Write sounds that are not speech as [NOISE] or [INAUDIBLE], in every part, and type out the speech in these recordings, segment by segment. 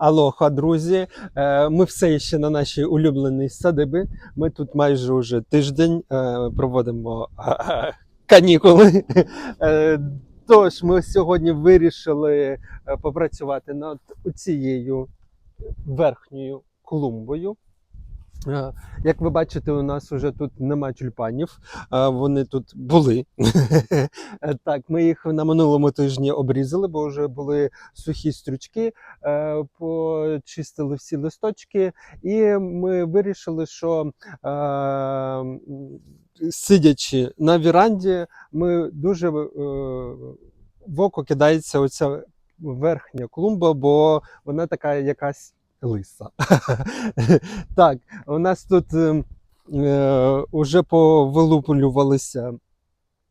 Алоха, друзі. Е, Ми все ще на нашій улюбленій садибі. Ми тут майже уже тиждень е, проводимо е, канікули. Тож ми сьогодні вирішили попрацювати над цією верхньою клумбою. Е, Як ви бачите, у нас вже тут нема тюльпанів. Е, Вони тут були. Е, Так, ми їх на минулому тижні обрізали, бо вже були сухі стрючки, почистили всі листочки, і ми вирішили, що сидячи на віранді, ми дуже в око кидається оця верхня клумба, бо вона така якась лиса. [LAUGHS] так, у нас тут е, е, повилуплювалися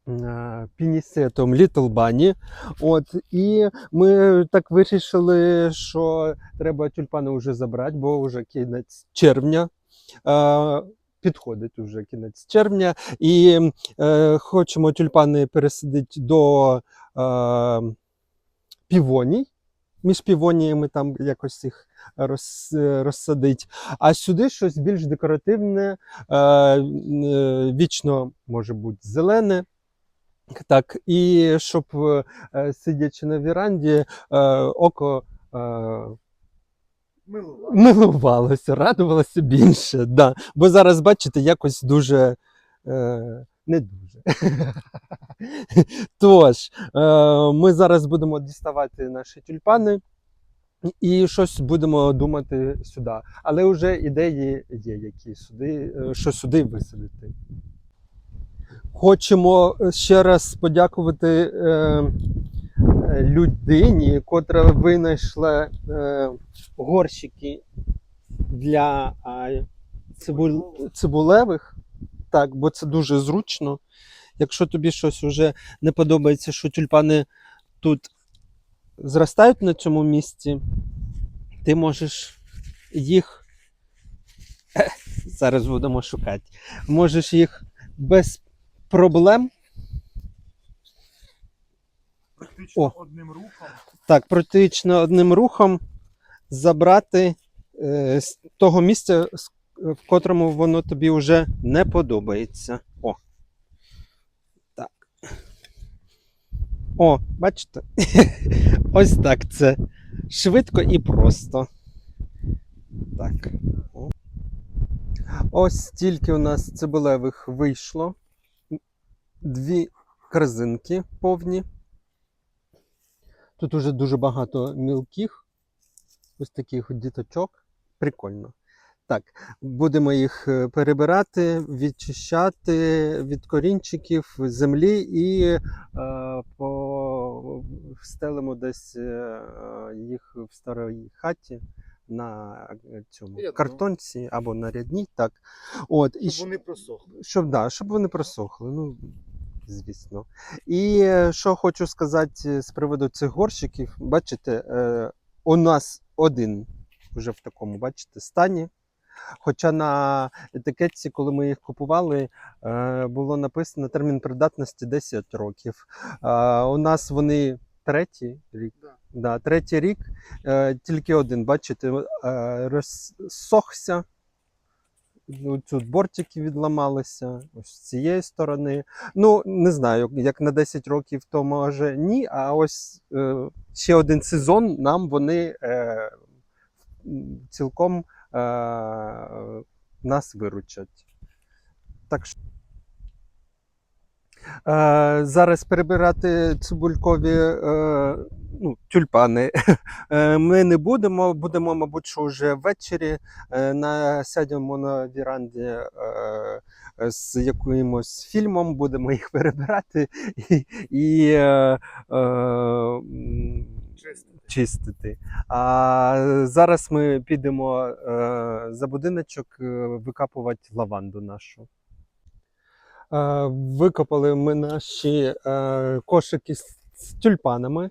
е, пінісетом Little Bunny. От, і ми так вирішили, що треба тюльпани вже забрати, бо вже кінець червня. Е, Підходить уже кінець червня, і е, хочемо тюльпани пересадити до е, півоній. Між півоніями там якось їх роз, е, розсадить. А сюди щось більш декоративне, е, е, вічно може бути зелене. Так, і щоб е, сидячи на віранді, е, око е, милувалося, радувалося більше. Да. Бо зараз, бачите, якось дуже е, не дуже. [LAUGHS] Тож, е, ми зараз будемо діставати наші тюльпани і щось будемо думати сюди. Але вже ідеї є, які сюди, е, що сюди висадити. Хочемо ще раз подякувати е, людині, котра винайшла е, горщики для цибуль, цибулевих. Так, бо це дуже зручно. Якщо тобі щось вже не подобається, що тюльпани тут зростають на цьому місці, ти можеш їх. [LAUGHS] Зараз будемо шукати. Можеш їх без проблем Практично О. одним рухом. так, практично одним рухом забрати е, з того місця, з- в котрому воно тобі вже не подобається. О. Так. О, бачите? [LAUGHS] Ось так це. Швидко і просто. Так. О. Ось стільки у нас цибулевих вийшло. Дві корзинки повні. Тут уже дуже багато мілких, ось таких діточок. Прикольно. Так, будемо їх е, перебирати, відчищати від корінчиків землі і е, по... встелимо десь е, їх в старій хаті на е, цьому Рядно. картонці або на рядній. Так. От, і Щоб вони просохли. щоб, да, щоб вони просохли. Ну, звісно. І що хочу сказати з приводу цих горщиків, бачите, е, у нас один вже в такому, бачите, стані. Хоча на етикетці, коли ми їх купували, е, було написано термін придатності 10 років. Е, У нас вони третій рік. Да. Да, третій рік, е, тільки один, бачите, розсохся. Ну, Тут бортики відламалися, ось з цієї сторони. Ну, не знаю, як на 10 років, то може ні. А ось е, ще один сезон нам вони е, цілком нас виручать. Так що. Е, зараз перебирати цибулькові е, ну, тюльпани [LAUGHS] е, ми не будемо. Будемо, мабуть, що вже ввечері е, на, віранді е, з якимось фільмом, будемо їх перебирати [LAUGHS] і, і Чисто. чистити. А зараз ми підемо е, за будиночок е, викапувати лаванду нашу. Е, викопали ми наші кошики з, тюльпанами.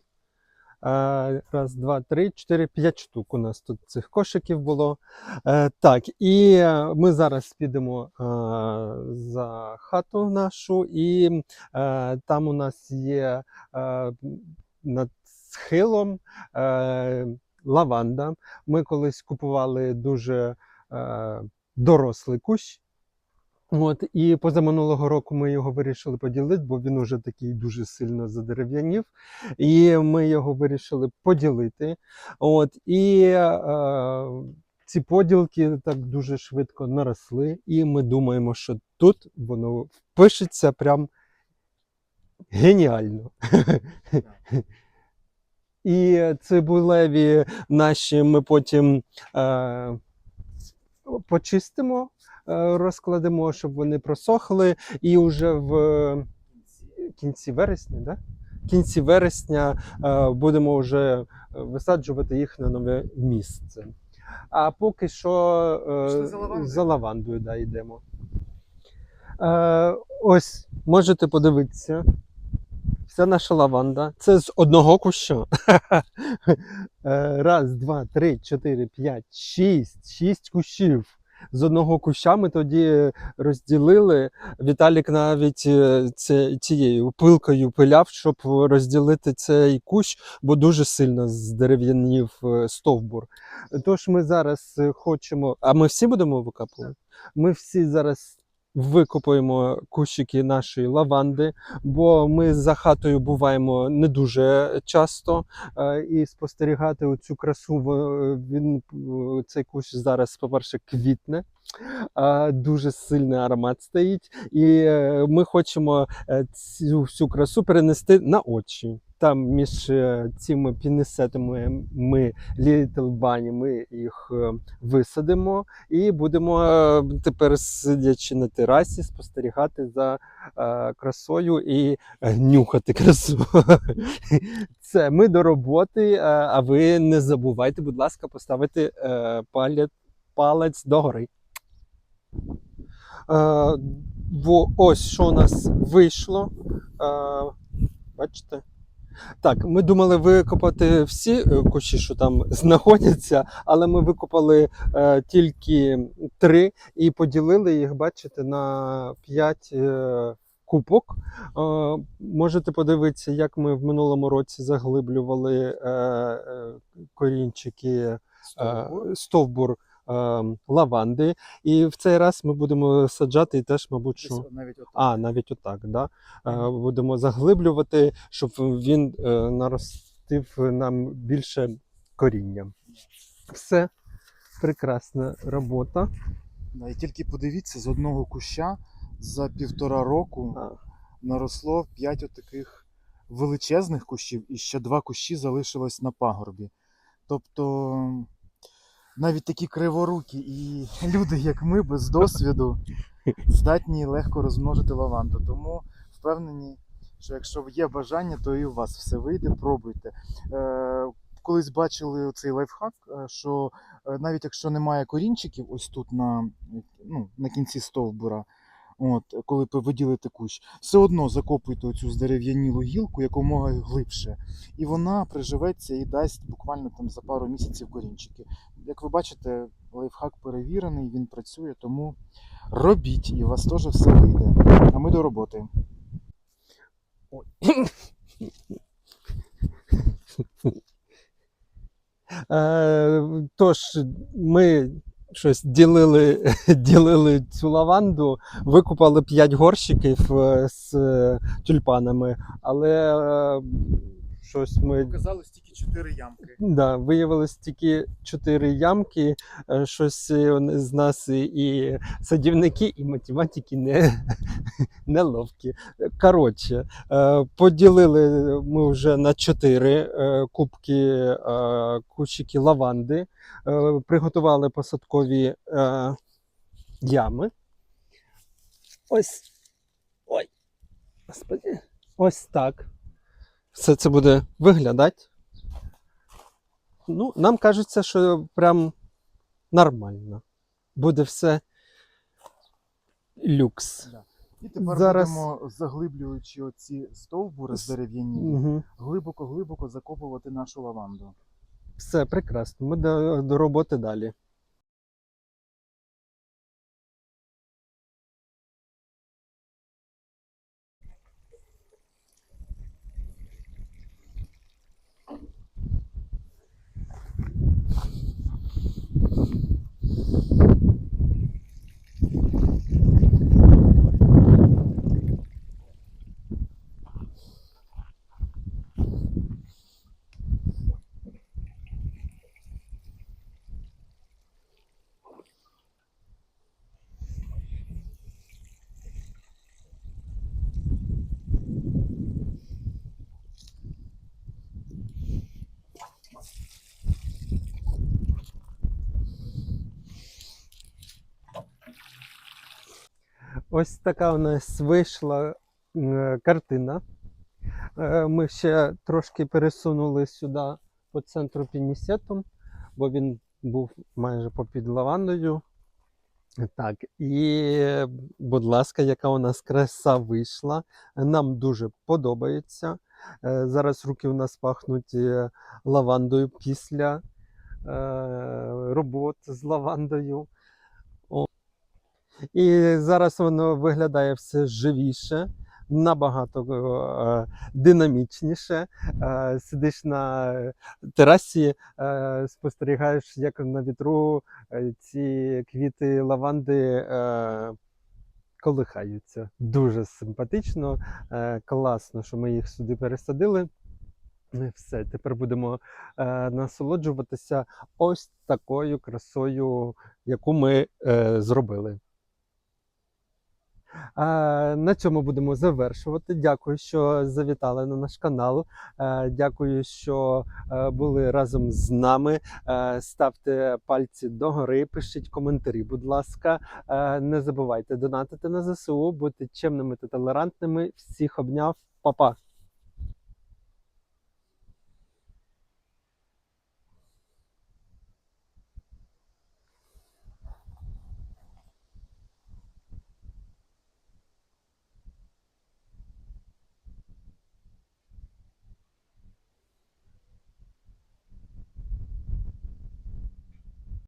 Раз, два, три, чотири, п'ять штук у нас тут цих кошиків було. Так, і ми зараз підемо за хату нашу, і там у нас є е, над схилом е, лаванда. Ми колись купували дуже е, дорослий кущ. От, і позаминулого року ми його вирішили поділити, бо він уже такий дуже сильно задерев'янів. І ми його вирішили поділити. От, і е, ці поділки так дуже швидко наросли, і ми думаємо, що тут воно впишеться прям геніально. І цибулеві наші ми потім е, почистимо, е, розкладемо, щоб вони просохли. І вже в кінці вересня, да? В кінці вересня е, будемо вже висаджувати їх на нове місце. А поки що е, за лавандою? за лавандою да, йдемо. Е, ось, можете подивитися. Вся наша лаванда. Це з одного куща. [LAUGHS] Е, Раз, два, три, чотири, п'ять, шість. Шість кущів. З одного куща ми тоді розділили. Віталік навіть е, це, цією пилкою пиляв, щоб розділити цей кущ, бо дуже сильно здерев'янів е, стовбур. Тож ми зараз хочемо. А ми всі будемо викапувати? Ми всі зараз викопуємо кущики нашої лаванди, бо ми за хатою буваємо не дуже часто. е, І спостерігати оцю красу він цей кущ зараз, по-перше, квітне. Дуже сильний аромат стоїть, і е, ми хочемо е, цю всю красу перенести на очі. Там між е, цими пінесетами ми ми їх е, висадимо і будемо е, тепер, сидячи на терасі, спостерігати за красою і нюхати красу. [LAUGHS] Це ми до роботи. А ви не забувайте, будь ласка, поставити палець, догори. Ось що у нас вийшло. Бачите? Так, ми думали викопати всі е, кущі, що там [LAUGHS] знаходяться, але ми викопали е, тільки три і поділили їх, бачите, на п'ять е, купок. Е, можете подивитися, як ми в минулому році заглиблювали е, корінчики стовбур е, лаванди. І в цей раз ми будемо саджати теж, мабуть, що. Навіть отак. А, навіть отак, да? Е, будемо заглиблювати, щоб він е, наростив нам більше коріння. Все, прекрасна робота. І тільки подивіться, з одного куща за півтора року А, наросло п'ять отаких величезних кущів, і ще два кущі залишилось на пагорбі. Тобто навіть такі криворукі і [LAUGHS] люди, як ми, без досвіду, здатні легко розмножити лаванду. Тому впевнені, що якщо є бажання, то і у вас все вийде, пробуйте. Е, колись бачили цей лайфхак, е, що е, навіть якщо немає корінчиків, ось тут на, ну, на кінці стовбура, от, коли ви виділите кущ, все одно закопуйте оцю здерев'янілу гілку якомога глибше, і вона приживеться і дасть буквально там за пару місяців корінчики. Як ви бачите, лайфхак перевірений, він працює, тому робіть, і у вас теж все вийде. А ми до роботи. [LAUGHS] Е, тож, ми щось ділили, [LAUGHS] ділили цю лаванду, викупали 5 горщиків е, з е, тюльпанами, але е, щось ми Показалось тільки 4 ямки. Да, виявилось тільки чотири ямки. е, Щось е, з нас і- садівники, і математики не, [LAUGHS] не ловкі. Коротше, е, поділили ми вже на чотири кубки кущики лаванди, приготували посадкові ями. Ось. Ой. Господи. Ось так. Все це буде виглядати. Ну, нам кажеться, що прям нормально. Буде все люкс. І тепер Зараз- будемо, заглиблюючи оці стовбури С- дерев'яні, Угу. глибоко-глибоко закопувати нашу лаванду. Все прекрасно. Ми до, до роботи далі. Ось така у нас вийшла картина. Е, Ми ще трошки пересунули сюди по центру пінісету, бо він був майже попід лавандою. Так, і, будь ласка, яка у нас краса вийшла. Нам дуже подобається. Е, Зараз руки у нас пахнуть е, лавандою після е, робот з лавандою. І зараз воно виглядає все живіше, набагато е, динамічніше. Е, Сидиш на терасі, е, спостерігаєш, як на вітру ці квіти лаванди колихаються. Дуже симпатично, класно, що ми їх сюди пересадили. Ну все, тепер будемо насолоджуватися ось такою красою, яку ми зробили. На цьому будемо завершувати. Дякую, що завітали на наш канал. Е, дякую, що е, були разом з нами. Е, ставте пальці догори, пишіть коментарі, будь ласка. Не забувайте донатити на ЗСУ, бути чемними та толерантними. Всіх обняв, Па-па!